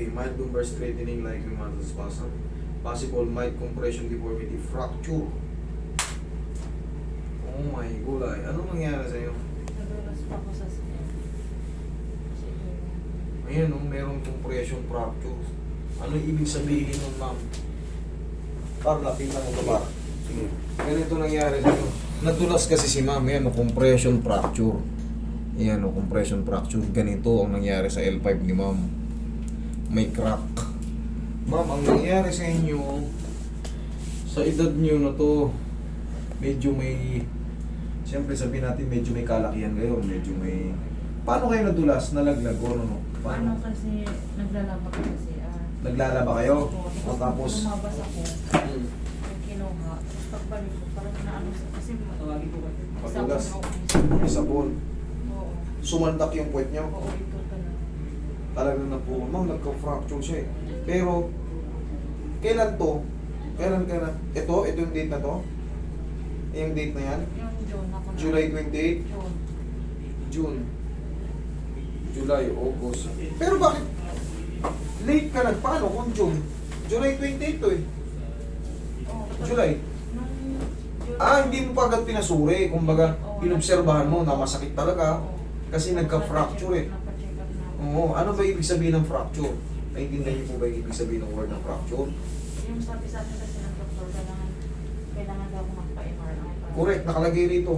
Okay, mild lumbar straightening like rheumatic spasm. Possible mild compression deformity fracture. Oh my gulay. Ano nangyari sa'yo? Nadulas pa ako sa Ayan, oh, merong compression fracture. Ano ibig sabihin nun, ma'am? Par, lapitan mo ka ba? Sige. Ganito nangyari sa'yo. Nadulas kasi si ma'am, yan, oh, compression fracture. Yan, oh, compression fracture. Ganito ang nangyari sa L5 ni ma'am. May crack. Ma'am, ang nangyari sa inyo, sa edad nyo na to, medyo may, siyempre sabihin natin, medyo may kalakihan kayo, medyo may, paano kayo nadulas, nalaglag, o ano, no? Ano kasi, naglalaba ko kasi. Ah, Naglalaba kayo? O tapos? Lumabas ako. Hmm. Yung kinuha. Tapos pagbalik ko, parang naano sa, kasi Tawagin ko ba? na May sabon. Oo. Sumandak yung puwet niyo. Oo, ito. Talagang na po, ma'am, nagka-fracture siya eh. Pero, kailan to? Kailan kailan? Ito, ito yung date na to? Yung date na yan? Yung June ako na. July 28? June. June. July, August. Pero bakit? Late ka nagpaano kung June? July 28 to eh. Tapos July. Ah, hindi mo pa agad pinasuri. Kumbaga, inobserbahan mo na masakit talaga. Kasi nagka-fracture eh. Napacheck up na ako. Oo, ano ba ibig sabihin ng fracture? Naintindihan niyo po ba yung ibig sabihin ng word ng fracture? Yung sabi sa akin kasi ng doktor, kailangan, kailangan daw ako magpa-MRI. Correct, nakalagay rito.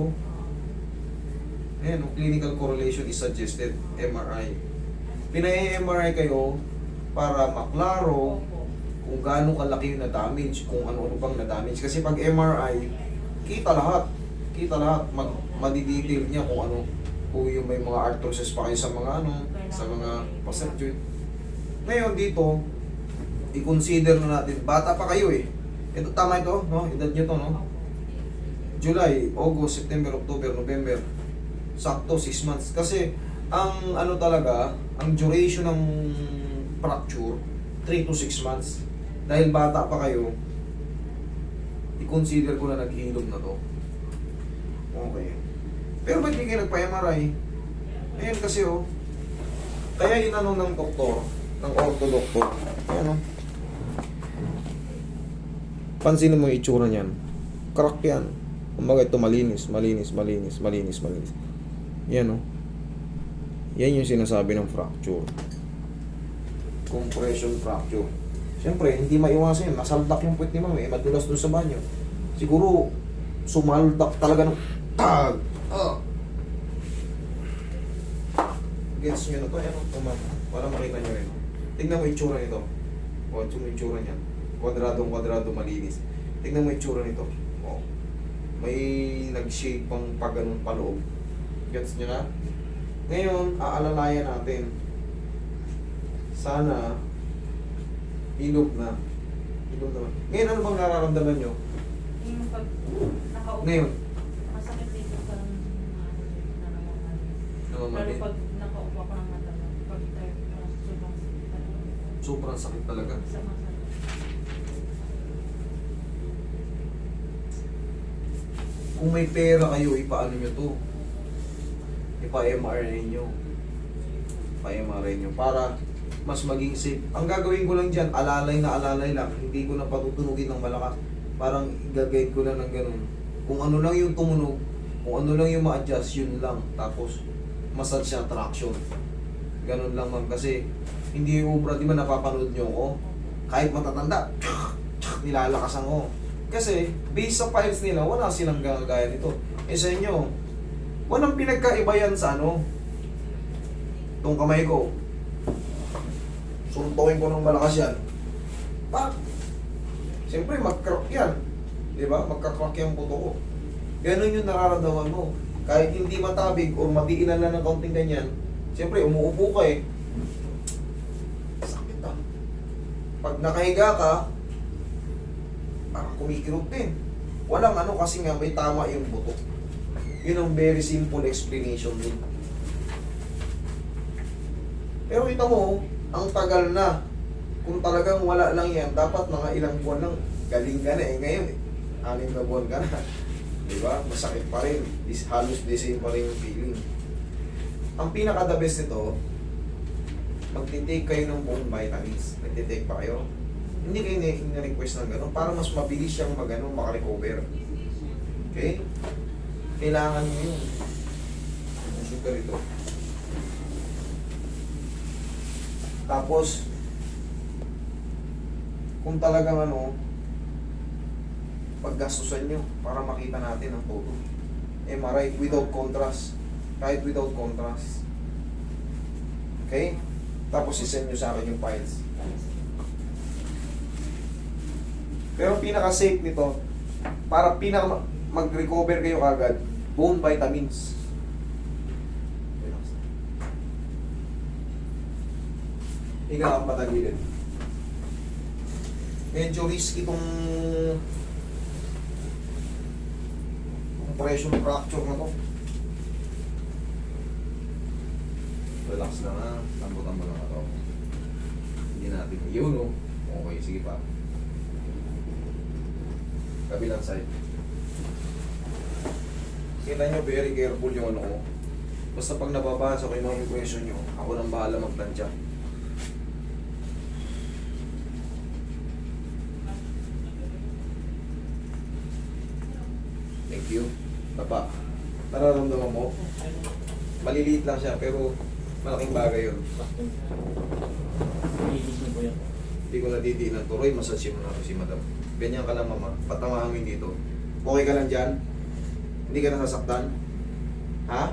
Ayan, clinical correlation is suggested, MRI. Pina-MRI kayo para maklaro kung gaano kalaki yung na-damage, kung ano-ano bang na-damage. Kasi pag MRI, kita lahat. Kita lahat. Mag, madidetail niya kung ano, kung yung may mga arthrosis pa kayo sa mga ano, sa mga joint. Ngayon dito, i-consider na natin, bata pa kayo eh. Ito, tama ito, no? Edad nyo to, no? July, August, September, October, November. Sakto, 6 months. Kasi, ang ano talaga, ang duration ng fracture, 3 to 6 months. Dahil bata pa kayo, i-consider ko na naghilom na to. Okay. Pero ba't hindi kayo nagpa-MRI? Ayan kasi oh. Kaya inano ng doktor, ng ortho doctor. Ayan oh. Pansinin mo yung itsura niyan. Crack yan. Kumbaga ito malinis, malinis, malinis, malinis, malinis. Yan o. Yan yung sinasabi ng fracture. Compression fracture. Siyempre, hindi maiwasan yun. Nasaldak yung puwet ni mami. Madulas doon sa banyo. Siguro, sumaldak talaga ng tag. Ah. Gets nyo na to. Ayan o. Tumam. Para makita nyo rin. Tingnan mo yung itsura nito. O, ito mo yung itsura niyan. Kwadradong kwadrado malinis. Tingnan mo yung itsura nito. O. May nag-shape pang pag ganun paloob. Gets nyo na? Ngayon, aalalayan natin. Sana, ilog na. Ilog naman. Ngayon, ano bang nararamdaman nyo? Yung pag Ngayon, masakit dito parang ano, nanangalan. Lalo namamalit. pag nakaupo ako ng matagal, pag tayo, parang sobrang sakit talaga. Sobrang sakit talaga. Sa. Kung may pera kayo, ipaano nyo to? Ipa-MRI nyo. Pa-MRI nyo. Para mas maging safe. Ang gagawin ko lang dyan, alalay na alalay lang. Hindi ko na patutunugin ng malakas. Parang gagawin ko lang ng ganun. Kung ano lang yung tumunog, kung ano lang yung ma-adjust, yun lang. Tapos, massage siya, traction. Ganun lang ma'am. Kasi, hindi ubra, di ba napapanood nyo ako? Kahit matatanda, nilalakasan ko. Kasi, based sa files nila, wala silang gagaya nito. Eh sa inyo, walang pinagkaiba yan sa ano. Itong kamay ko. Suntokin ko ng malakas yan. Pak! Siyempre, mag-crack yan. Di ba? Magka-crack yung buto ko. Ganun yung nararamdaman mo. Kahit hindi matabig o matiinan lang ng kaunting ganyan, siyempre, umuupo ka eh. Sakit ah. Pag nakahiga ka, parang kumikirot din. Walang ano kasi nga may tama yung buto. Yun ang very simple explanation din. Pero kita mo, ang tagal na. Kung talagang wala lang yan, dapat mga ilang buwan lang, galing ka na eh. Ngayon, eh, anim na buwan ka na. Di ba? Masakit pa rin. Is, halos the same pa rin yung feeling. Ang pinaka-the best nito, magtitake kayo ng buong vitamins. Nagtitake pa kayo? Hindi kayo na- na-request ng gano'n para mas mabilis siyang mag-ano, makarecover. Okay? Kailangan nyo yun. Sugar ito. Tapos, kung talagang ano, paggastusan nyo para makita natin ang todo. MRI without contrast. Kahit without contrast. Okay? Tapos isend nyo sa akin yung files. Pero pinaka-safe nito, para pinaka mag-recover kayo kagad, bone vitamins. Higa kang patagilid. Medyo risky itong compression fracture na to. Relax lang ha. Lambot-lambot lang ito. Hindi natin. Yun o. Okay, sige pa. Kabilang side. Kita nyo, very careful yung ano ko. Basta pag nababasa ko yung mga question nyo, ako nang bahala magtansya. Thank you. Papa, nararamdaman mo? Maliliit lang siya, pero malaking bagay yun. Hindi ko nadidiinan to. Roy, massage mo na ako si madam. Ganyan ka lang, mama. Patamahangin dito. Okay ka lang dyan? Hindi ka nasasaktan? Ha?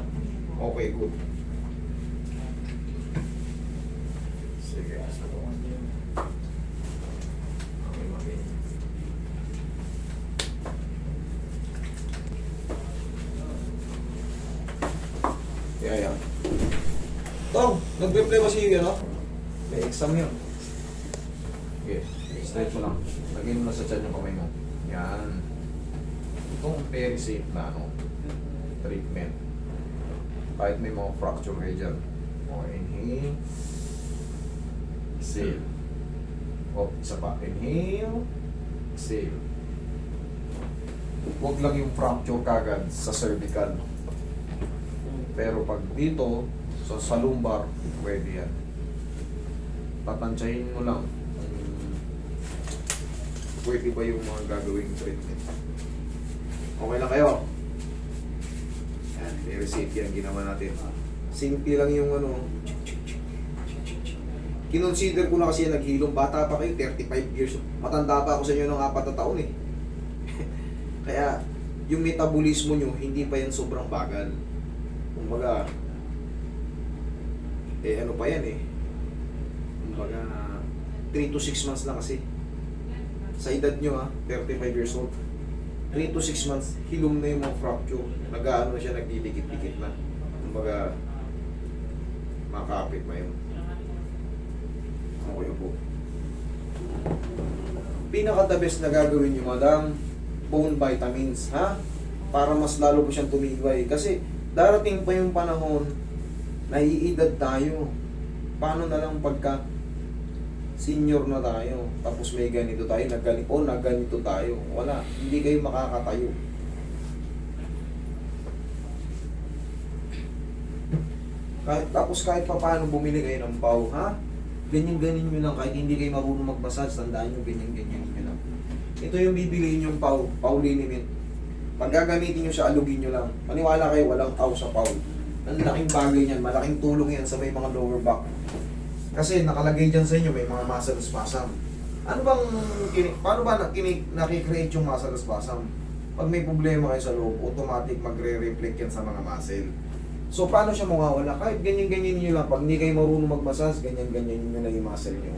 Okay, good. Sige. Okay, mami. Yeah, yeah. Tong, nag-replay ba si ano? May exam yun. Okay, straight mo lang. Lagyan mo na sa tiyan yung kamay mo. Yan. Itong very safe na ano, treatment. Kahit may mga fracture kayo dyan. Okay, inhale. Exhale. O, isa pa. Inhale. Exhale. Huwag lang yung fracture kagad sa cervical. Pero pag dito, sa, sa lumbar, pwede yan. Tatansyahin mo lang kung pwede ba yung mga gagawing treatment. Okay lang kayo? Yan, very safe yan ginawa natin. Simple lang yung ano. Kinonsider ko na kasi naghilom. Bata pa kayo, 35 years. Matanda pa ako sa inyo ng apat na taon eh. Kaya, yung metabolismo nyo, hindi pa yan sobrang bagal. Kumbaga, eh ano pa yan eh. Kumbaga, 3 to 6 months lang kasi. Sa edad nyo ha, 35 years old. 3 to 6 months, hilom na yung mga fracture. Nag-ano na siya, nagdidikit-dikit na. Kumbaga, makakapit pa yun. Okay po. Pinaka the best na gagawin nyo, madam, bone vitamins, ha? Para mas lalo po siyang tumibay. Kasi darating pa yung panahon, naiidad tayo. Paano na lang pagka senior na tayo, tapos may ganito tayo, nagganito, o nagganito tayo. Wala, hindi kayo makakatayo. Kahit, tapos kahit pa paano bumili kayo ng pau, ha? Ganyan-ganyan nyo lang, kahit hindi kayo marunong magbasage, tandaan nyo, ganyan-ganyan nyo lang. Ito yung bibiliin yung pau, pau liniment. Pag gagamitin nyo siya, alugin nyo lang. Maniwala kayo, walang pau sa pau. Ang laking bagay niyan, malaking tulong yan sa may mga lower back. Kasi nakalagay dyan sa inyo, may mga muscle spasm. Ano bang, kini, paano ba nakini, nakikreate yung muscle spasm? Pag may problema kayo sa loob, automatic magre-reflect yan sa mga muscle. So, paano siya mawawala? Kahit ganyan-ganyan nyo lang, pag hindi kayo marunong mag-massage, ganyan-ganyan nyo na yung muscle nyo.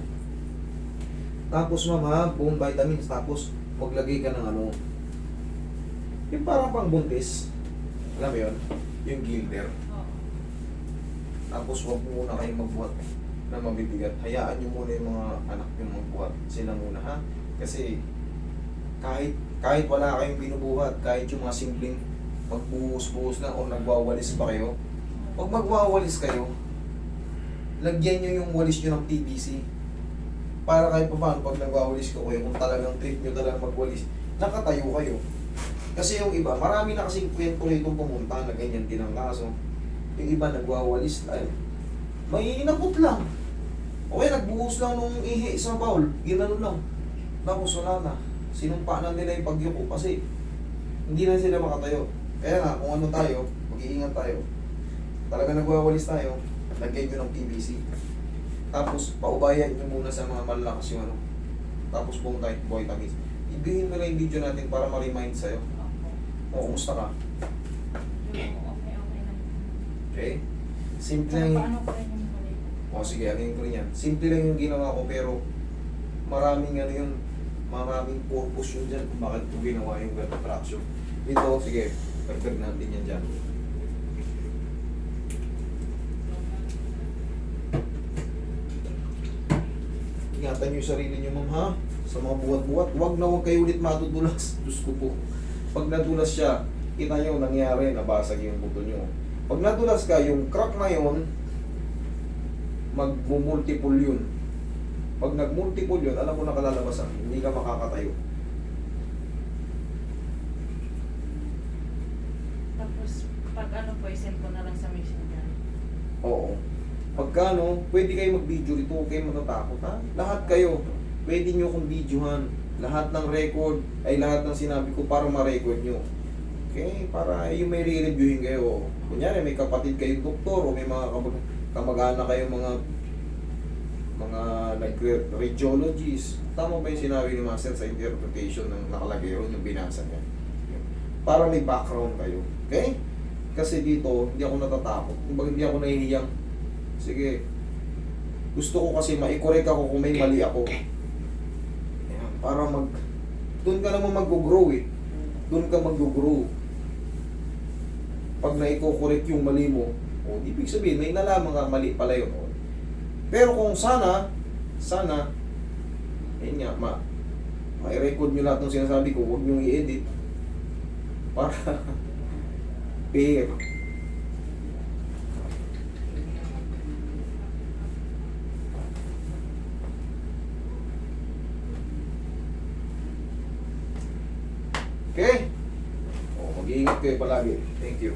Tapos, ma'am, ha, vitamins, tapos, maglagay ka ng ano, yung parang pang buntis. Alam mo yun? Yung gilder. Tapos, wag muna kayong magbuhat na mabibigat. Hayaan nyo muna yung mga anak nyo magbuhat. Sila muna, ha? Kasi, kahit kahit wala kayong binubuhat, kahit yung mga simpleng magbuhos-buhos na o nagwawalis pa kayo, pag magwawalis kayo, lagyan nyo yung walis nyo ng PVC. Para kahit pa paano, pag nagwawalis ko kayo, kung talagang trip nyo talagang magwalis, nakatayo kayo. Kasi yung iba, marami na kasing kwento itong pumunta na ganyan din ang kaso. Yung iba nagwawalis tayo. May inabot lang. Okay, nagbuhos lang nung ihi sa bowl. Ginano lang. Tapos wala na. Sinumpa na nila yung pagyuko kasi hindi na sila makatayo. Kaya nga, kung ano tayo, mag-iingat tayo. Talaga nagwawalis tayo, lagyan nyo ng PVC. Tapos, paubayan nyo muna sa mga malalakas yung ano. Tapos buong tayo vitamins. Ibihin mo lang yung video natin para ma-remind sa'yo. O, kumusta ka? Yung okay, okay lang. Okay? Simple lang yung... yung? O sige, ano ko rin yan. Simple lang yung ginawa ko pero maraming ano yun, maraming purpose yun dyan kung bakit ko ginawa yung gut traction. Dito, sige, pagpag natin yan dyan. Ingatan nyo yung sarili nyo, ma'am, ha? Sa mga buwat-buwat. Huwag na huwag kayo ulit matudulas. Diyos ko po. Pag nadulas siya, kita nyo, nangyari, nabasag yung buto nyo. Pag nadulas ka, yung crack na yun, magmumultiple yun. Pag nagmultiple yun, alam mo na kalalabasan, hindi ka makakatayo. Tapos, pag ano po, isend ko na lang sa messenger. Oo. Pagka no, pwede kayo mag-video rito, huwag kayo matatakot ha. Lahat kayo, pwede nyo kong videohan. Lahat ng record, ay lahat ng sinabi ko para ma-record nyo. Okay? Para yung may re-reviewin kayo. Kunyari, may kapatid kayong doktor o may mga kamag- kamag-anak kayong mga mga nag-radiologist. Tama ba yung sinabi ni Master sa interpretation ng nakalagay ron yung binasa niya? Para may background kayo. Okay? Kasi dito, hindi ako natatakot. Kumbaga hindi ako nahihiyang. Sige. Gusto ko kasi ma-correct ako kung may mali ako. Ayan, para mag... Doon ka naman mag-grow eh. Doon ka mag-grow. Pag na-correct yung mali mo, o ibig sabihin, may nalaman ka mali pala yun. O. Pero kung sana, sana, ayun nga, ma, ma-record nyo lahat ng sinasabi ko, huwag nyo i-edit. Para, fair. Okay? O, mag-iingat palagi. Thank you.